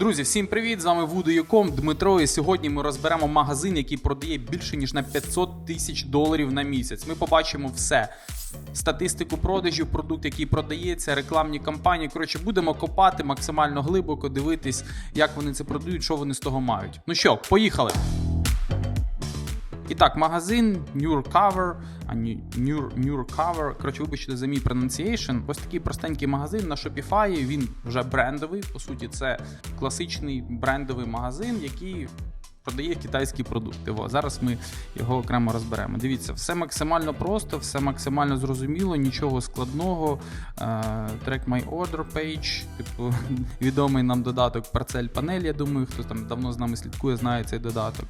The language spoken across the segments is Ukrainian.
Друзі, всім привіт! З вами Вудо.com, Дмитро. І сьогодні ми розберемо магазин, який продає більше ніж на 500 тисяч доларів на місяць. Ми побачимо все. Статистику продажів, продукт, який продається, рекламні кампанії. Коротше, будемо копати максимально глибоко, дивитись, як вони це продають, що вони з того мають. Ну що, поїхали! І так, магазин New а New коротше, вибачте за мій pronunciation. Ось такий простенький магазин на Shopify, він вже брендовий. По суті, це класичний брендовий магазин, який продає китайські продукти. Во, зараз ми його окремо розберемо. Дивіться, все максимально просто, все максимально зрозуміло, нічого складного. Е, Track My Order Page, типу, відомий нам додаток Parcel Panel, я думаю, хто там давно з нами слідкує, знає цей додаток.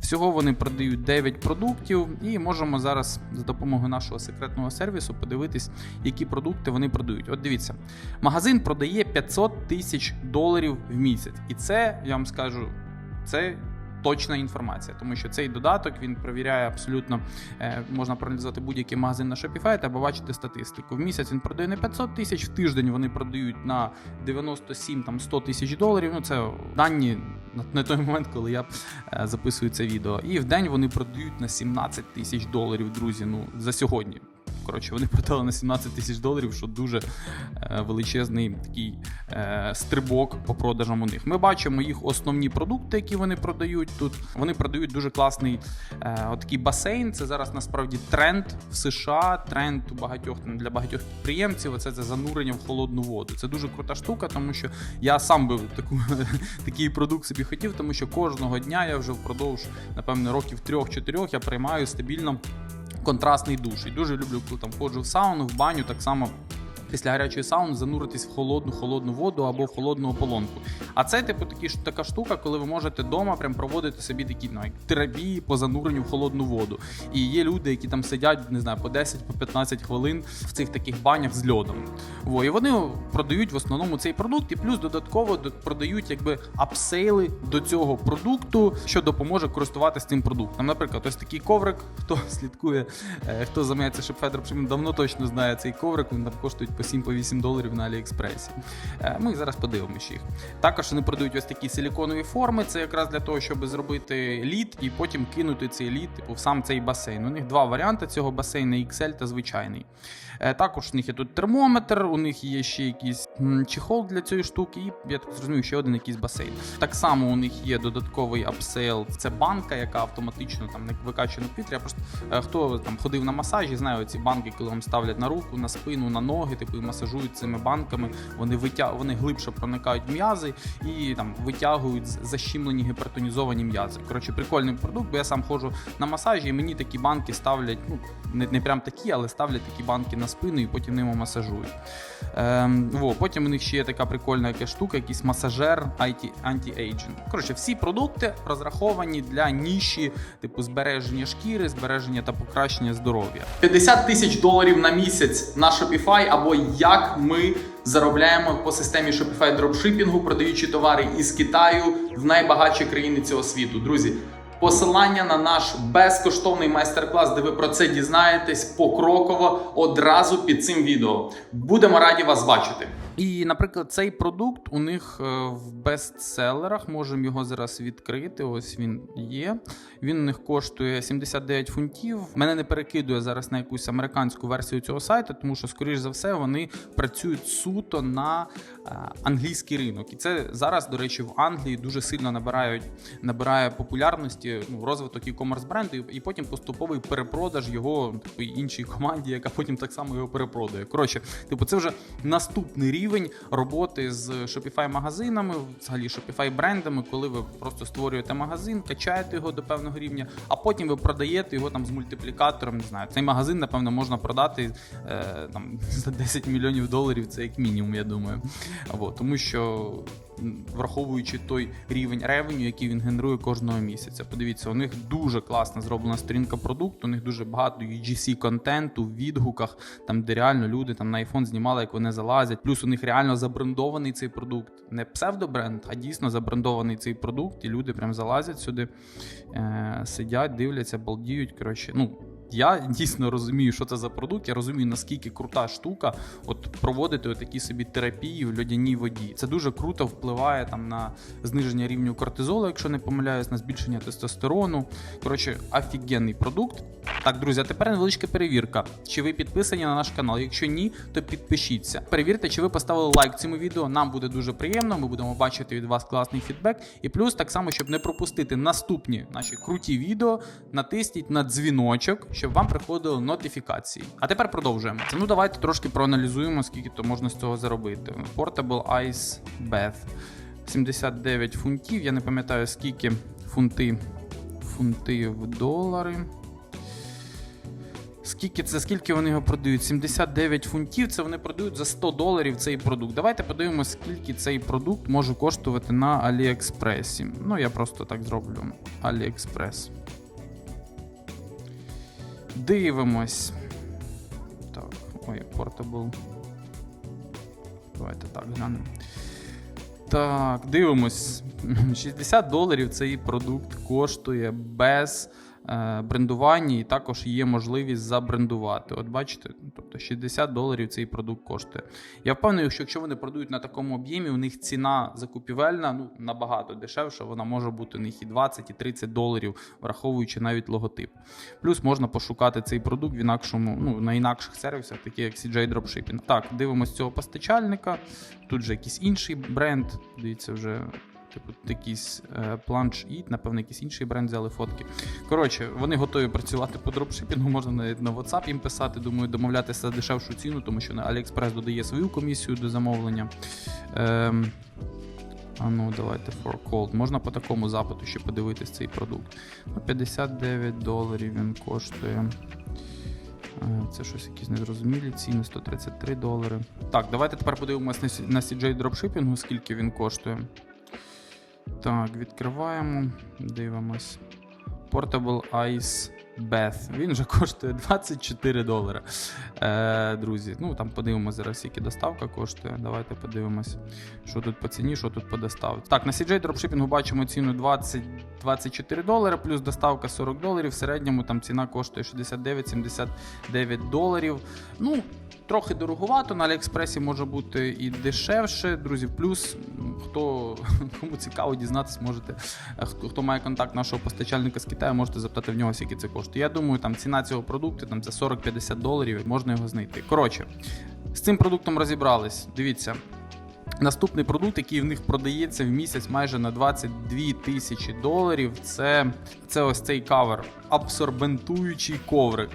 Всього вони продають 9 продуктів, і можемо зараз за допомогою нашого секретного сервісу подивитись, які продукти вони продають. От дивіться, магазин продає 500 тисяч доларів в місяць. І це, я вам скажу, це. Точна інформація, тому що цей додаток він перевіряє абсолютно, е, можна проаналізувати будь-який магазин на Shopify та побачити статистику. В місяць він продає не 500 тисяч, в тиждень вони продають на 97 там 100 тисяч доларів. Ну це дані на, на той момент, коли я е, записую це відео. І в день вони продають на 17 тисяч доларів, друзі. Ну за сьогодні. Коротше, вони продали на 17 тисяч доларів, що дуже е, величезний такий е, стрибок по продажам у них. Ми бачимо їх основні продукти, які вони продають тут. Вони продають дуже класний е, отакий басейн. Це зараз насправді тренд в США, тренд у багатьох для багатьох підприємців. Оце це занурення в холодну воду. Це дуже крута штука, тому що я сам би таку такий продукт собі хотів, тому що кожного дня я вже впродовж, напевно, років трьох-чотирьох я приймаю стабільно контрастний душ. І дуже люблю, коли там ходжу в сауну, в баню, так само. Після гарячої сауни зануритись в холодну холодну воду або в холодну ополонку. А це, типу, такі, така штука, коли ви можете вдома прям проводити собі такі ну, терапії по зануренню в холодну воду. І є люди, які там сидять, не знаю, по 10-15 по 15 хвилин в цих таких банях з льодом. Во, і вони продають в основному цей продукт, і плюс додатково продають якби апсейли до цього продукту, що допоможе користуватися цим продуктом. Наприклад, ось такий коврик, хто слідкує, е, хто займається шепфедером, давно точно знає цей коврик, він там коштує по 7-8 доларів на Аліекспресі. Е, Ми зараз подивимося їх. Також вони продають ось такі силіконові форми. Це якраз для того, щоб зробити лід і потім кинути цей лід типу, в сам цей басейн. У них два варіанти цього басейну: XL та звичайний. Е, Також у них є тут термометр, у них є ще якийсь чехол для цієї штуки, і я так зрозумів, ще один якийсь басейн. Так само у них є додатковий апсейл. Це банка, яка автоматично там викачує на повітря. Е, хто там ходив на масажі, знає ці банки, коли вам ставлять на руку, на спину, на ноги, типу і масажують цими банками. Вони витя... вони глибше проникають м'язи і там витягують защімлені гіпертонізовані м'язи. Коротше, прикольний продукт, бо я сам ходжу на масажі, і мені такі банки ставлять. Ну не, не прям такі, але ставлять такі банки на спину і потім ними масажують. Ем, во, Потім у них ще є така прикольна яка штука, якийсь масажер anti-aging. Коротше, всі продукти розраховані для ніші, типу збереження шкіри, збереження та покращення здоров'я. 50 тисяч доларів на місяць на Shopify, або як ми заробляємо по системі Shopify дропшипінгу, продаючи товари із Китаю в найбагатші країни цього світу. Друзі. Посилання на наш безкоштовний майстер-клас, де ви про це дізнаєтесь покроково одразу під цим відео. Будемо раді вас бачити. І, наприклад, цей продукт у них е, в бестселерах. Можемо його зараз відкрити. Ось він є. Він у них коштує 79 фунтів. Мене не перекидує зараз на якусь американську версію цього сайту, тому що, скоріш за все, вони працюють суто на е, англійський ринок. І це зараз, до речі, в Англії дуже сильно набирають набирає популярності ну, розвиток e-commerce бренду, і потім поступовий перепродаж його типу, іншій команді, яка потім так само його перепродає. Коротше, типу, це вже наступний рівень рівень роботи з Shopify магазинами, взагалі Shopify брендами, коли ви просто створюєте магазин, качаєте його до певного рівня, а потім ви продаєте його там з мультиплікатором. Не знаю, цей магазин, напевно, можна продати е, там за 10 мільйонів доларів. Це як мінімум, я думаю. Або тому що враховуючи той рівень ревеню, який він генерує кожного місяця. Подивіться, у них дуже класна зроблена сторінка продукту, у них дуже багато UGC контенту в відгуках, там де реально люди там на iPhone знімали, як вони залазять. Плюс у них реально забрендований цей продукт. Не псевдобренд, а дійсно забрендований цей продукт, і люди прям залазять сюди, е- сидять, дивляться, балдіють. Коротше, ну. Я дійсно розумію, що це за продукт. Я розумію, наскільки крута штука от проводити такі собі терапії в льодяній воді. Це дуже круто впливає там на зниження рівню кортизолу, якщо не помиляюсь, на збільшення тестостерону. Коротше, офігенний продукт. Так, друзі, а тепер невеличка перевірка. Чи ви підписані на наш канал? Якщо ні, то підпишіться. Перевірте, чи ви поставили лайк цьому відео. Нам буде дуже приємно. Ми будемо бачити від вас класний фідбек. І плюс, так само, щоб не пропустити наступні наші круті відео, натисніть на дзвіночок, щоб вам приходили нотифікації. А тепер продовжуємо. Ну давайте трошки проаналізуємо, скільки то можна з цього заробити. Portable Ice Bath. 79 фунтів. Я не пам'ятаю, скільки фунти, фунти в долари. Скільки це, скільки вони його продають? 79 фунтів. Це вони продають за 100 доларів цей продукт. Давайте подивимося, скільки цей продукт може коштувати на Аліекспресі. Ну, я просто так зроблю. Аліекспрес. Дивимось. Так, ой, портабл. Давайте так глянемо. Так, дивимось. 60 доларів цей продукт коштує без е, брендування, і також є можливість забрендувати. От бачите, тобто 60 доларів цей продукт коштує. Я впевнений, що якщо вони продають на такому об'ємі, у них ціна закупівельна ну, набагато дешевша, вона може бути у них і 20, і 30 доларів, враховуючи навіть логотип. Плюс можна пошукати цей продукт в інакшому, ну, на інакших сервісах, такі як CJ Dropshipping. Так, дивимось цього постачальника. Тут же якийсь інший бренд. Дивіться, вже типу якийсь е, планш Eat, напевно, якийсь інший бренд взяли фотки. Коротше, вони готові працювати по дропшипінгу, можна навіть на WhatsApp їм писати. Думаю, домовлятися за дешевшу ціну, тому що на AliExpress додає свою комісію до замовлення. Ем, а ну, давайте for cold. Можна по такому запиту ще подивитись цей продукт. Ну, 59 доларів він коштує. Е, Це щось якісь незрозумілі ціни, 133 долари. Так, давайте тепер С- на CJ дропшипінгу, скільки він коштує. Так, відкриваємо, дивимось. Portable Ice Bath. Він вже коштує 24 долари. Е, друзі, ну там подивимося зараз, скільки доставка коштує. Давайте подивимось, що тут по ціні, що тут по доставці. Так, на CJ дропшипінгу бачимо ціну 20, 24 долари, плюс доставка 40 доларів. В середньому там ціна коштує 69-79 доларів. Ну, трохи дороговато. На Аліекспресі може бути і дешевше. Друзі, плюс хто кому цікаво дізнатися, можете. е, Хто, хто має контакт нашого постачальника з Китаю, можете запитати в нього, скільки це коштує. Я думаю, там ціна цього продукту там це 40-50 доларів, і можна його знайти. Коротше, з цим продуктом розібрались. Дивіться. Наступний продукт, який в них продається в місяць майже на 22 тисячі доларів, це, це ось цей кавер, абсорбентуючий коврик.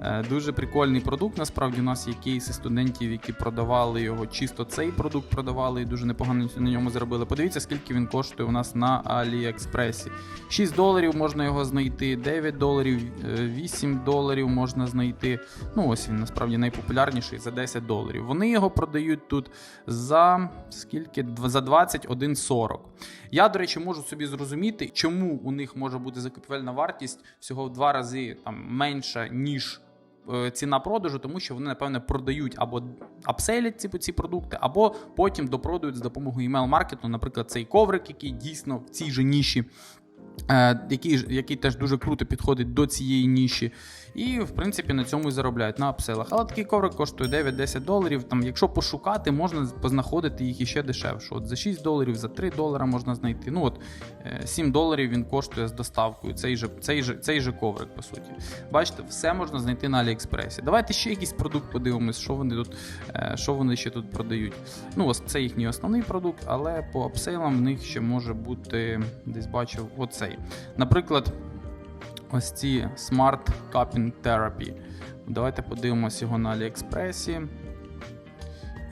Е, Дуже прикольний продукт. Насправді у нас є кейси студентів, які продавали його. Чисто цей продукт продавали і дуже непогано на ньому заробили. Подивіться, скільки він коштує у нас на Аліекспресі. 6 доларів можна його знайти, 9 доларів, е, 8 доларів можна знайти. Ну ось він насправді найпопулярніший за 10 доларів. Вони його продають тут за скільки? За 21,40. Я, до речі, можу собі зрозуміти, чому у них може бути закупівельна вартість всього в два рази там менша, ніж е, ціна продажу, тому що вони, напевне, продають або апселять ці, ці продукти, або потім допродають з допомогою email-маркету, наприклад, цей коврик, який дійсно в цій же ніші. Е, Який, який теж дуже круто підходить до цієї ніші, і в принципі на цьому і заробляють на апселах. Але такий коврик коштує 9-10 доларів. Там, якщо пошукати, можна познаходити їх іще дешевше. От за 6 доларів, за 3 долара можна знайти. Ну от е, 7 доларів він коштує з доставкою. Цей же, цей же, цей же коврик, по суті. Бачите, все можна знайти на Аліекспресі. Давайте ще якийсь продукт подивимось, що вони тут, е, що вони ще тут продають. Ну, ось це їхній основний продукт, але по апсейлам в них ще може бути, десь бачив, оцей. Наприклад, ось ці Smart Cupping Therapy. Давайте подивимось його на Аліекспресі.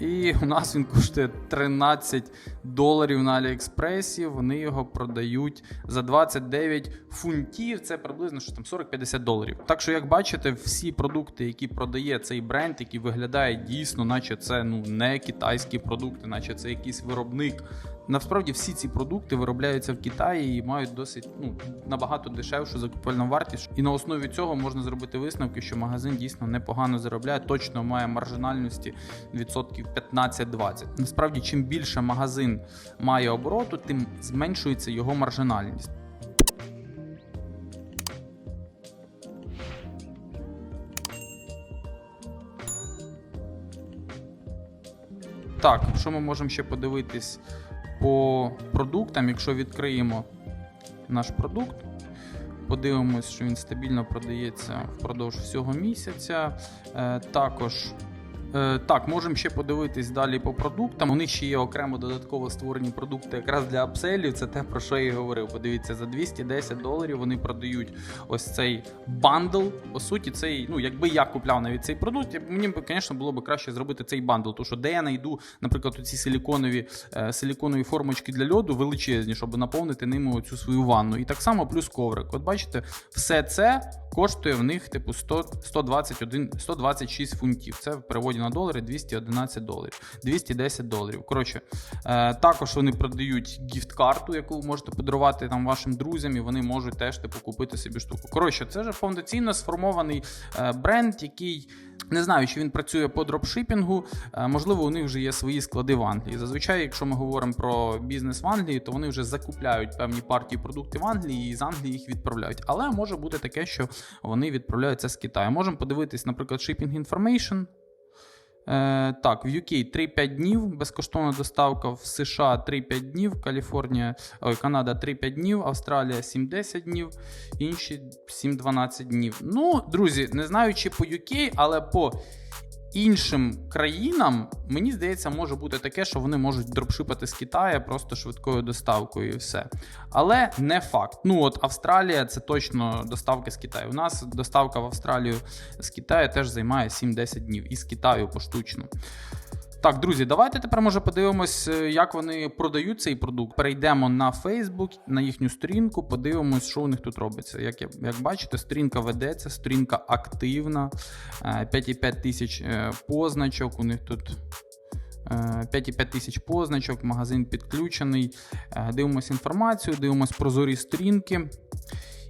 І у нас він коштує 13 доларів на Аліекспресі. Вони його продають за 29 фунтів. Це приблизно що там 40-50 доларів. Так що, як бачите, всі продукти, які продає цей бренд, які виглядає дійсно, наче це ну не китайські продукти, наче це якийсь виробник. Насправді всі ці продукти виробляються в Китаї і мають досить ну набагато дешевшу закупельну вартість. І на основі цього можна зробити висновки, що магазин дійсно непогано заробляє, точно має маржинальності відсотків 15-20. Насправді, чим більше магазин має обороту, тим зменшується його маржинальність. Так, що ми можемо ще подивитись? По продуктам, якщо відкриємо наш продукт. Подивимось, що він стабільно продається впродовж всього місяця. Е, також так, можемо ще подивитись далі по продуктам. У них ще є окремо додатково створені продукти якраз для апселів. Це те, про що я і говорив. Подивіться, за 210 доларів вони продають ось цей бандл. По суті, цей, ну, якби я купляв навіть цей продукт, мені б, звісно, було б краще зробити цей бандл. Тому що де я знайду, наприклад, ці силіконові, е, силіконові формочки для льоду величезні, щоб наповнити ними оцю свою ванну. І так само плюс коврик. От бачите, все це коштує в них типу 100, 121, 126 фунтів. Це в переводі на долари 211 доларів, 210 доларів. Коротше, е, також вони продають гіфт-карту, яку ви можете подарувати там вашим друзям, і вони можуть теж типу купити собі штуку. Коротше, це вже повноцінно сформований е, бренд, який. Не знаю, чи він працює по дропшипінгу. Е, Можливо, у них вже є свої склади в Англії. Зазвичай, якщо ми говоримо про бізнес в Англії, то вони вже закупляють певні партії продуктів в Англії і з Англії їх відправляють. Але може бути таке, що вони відправляються з Китаю. Можемо подивитись, наприклад, Shipping Information. Е, так, в UK 3-5 днів, безкоштовна доставка, в США 3-5 днів, Каліфорнія, ой, Канада 3-5 днів, Австралія 7-10 днів, інші 7-12 днів. Ну, друзі, не знаю, чи по UK, але по іншим країнам, мені здається, може бути таке, що вони можуть дропшипати з Китаю просто швидкою доставкою і все. Але не факт. Ну от Австралія це точно доставки з Китаю. У нас доставка в Австралію з Китаю теж займає 7-10 днів. із Китаю поштучно. Так, друзі, давайте тепер може подивимось, е, як вони продають цей продукт. Перейдемо на Facebook, на їхню сторінку, подивимось, що у них тут робиться. Як, як бачите, сторінка ведеться, сторінка активна, е, 5,5 тисяч е, позначок. У них тут е, 5,5 тисяч позначок, магазин підключений. Е, Дивимось інформацію, дивимось прозорі сторінки.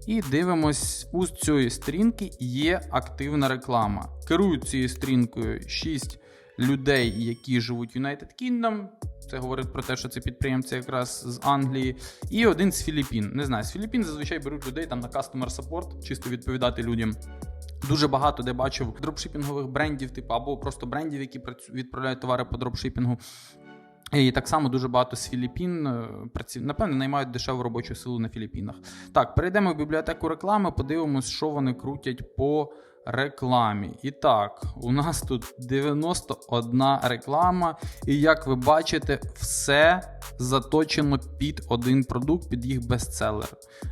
І дивимось, у цієї сторінки є активна реклама. Керують цією сторінкою 6 людей, які живуть в United Kingdom. Це говорить про те, що це підприємці якраз з Англії, і один з Філіппін. Не знаю, з Філіппін зазвичай беруть людей там на customer support, чисто відповідати людям. Дуже багато де бачив дропшипінгових брендів, типу, або просто брендів, які відправляють товари по дропшипінгу. І так само дуже багато з Філіппін е, напевно, наймають дешеву робочу силу на Філіппінах. Так, перейдемо в бібліотеку реклами, подивимось, що вони крутять по рекламі. І так, у нас тут 91 реклама, і як ви бачите, все заточено під один продукт, під їх бестселер.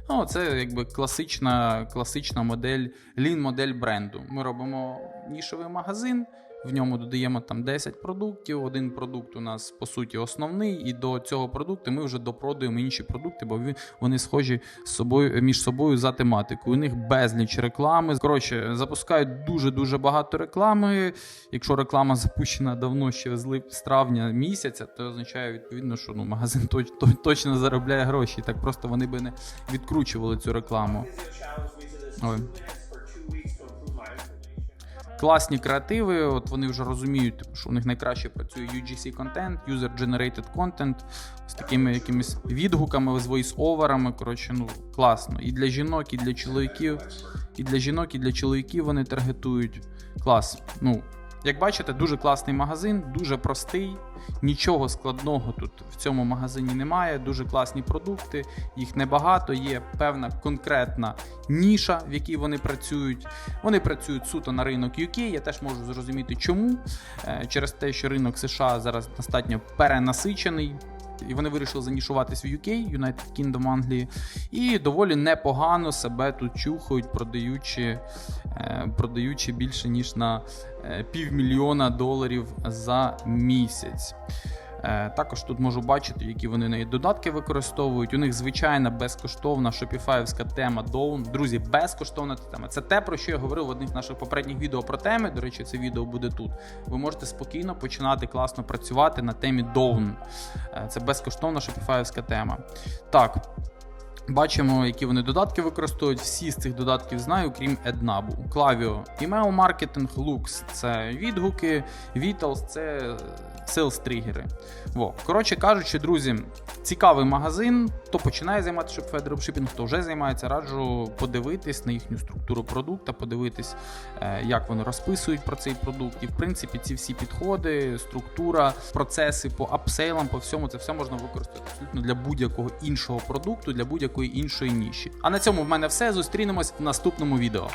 Ну, це якби класична, класична модель, лін-модель бренду. Ми робимо нішовий магазин. В ньому додаємо там 10 продуктів. Один продукт у нас по суті основний, і до цього продукту ми вже допродуємо інші продукти, бо вони схожі з собою між собою за тематикою. У них безліч реклами. Коротше, запускають дуже дуже багато реклами. Якщо реклама запущена давно, ще з лип з травня місяця, то означає відповідно, що ну магазин точ, точ- точно заробляє гроші. Так просто вони би не відкручували цю рекламу. Ой. Класні креативи, от вони вже розуміють, типу, що у них найкраще працює UGC контент, User Generated Content з такими якимись відгуками, з voice-оверами. Коротше, ну класно. І для жінок, і для чоловіків, і для жінок, і для чоловіків вони таргетують. Клас. Ну, як бачите, дуже класний магазин, дуже простий, нічого складного тут в цьому магазині немає. Дуже класні продукти, їх небагато. Є певна конкретна ніша, в якій вони працюють. Вони працюють суто на ринок UK. Я теж можу зрозуміти, чому Е, через те, що ринок США зараз достатньо перенасичений. І вони вирішили занішуватись в UK, United Kingdom Англії, і доволі непогано себе тут чухають, продаючи, е, продаючи більше ніж на е, півмільйона доларів за місяць. Е, Також тут можу бачити, які вони навіть додатки використовують. У них звичайна безкоштовна шопіфаївська тема Down. Друзі, безкоштовна тема. Це те, про що я говорив в одних наших попередніх відео про теми. До речі, це відео буде тут. Ви можете спокійно починати класно працювати на темі Down. Е, Це безкоштовна шопіфаївська тема. Так. Бачимо, які вони додатки використовують. Всі з цих додатків знаю, крім Ednab. Klaviyo – email маркетинг, Lux – це відгуки, Vitals – це Sales тригери. Во. Коротше кажучи, друзі, цікавий магазин. Хто починає займатися дропшипінгом, хто вже займається, раджу подивитись на їхню структуру продукту, подивитись, е, як вони розписують про цей продукт. І в принципі ці всі підходи, структура, процеси по апсейлам, по всьому це все можна використати абсолютно для будь-якого іншого продукту, для будь-якої іншої ніші. А на цьому в мене все. Зустрінемось в наступному відео.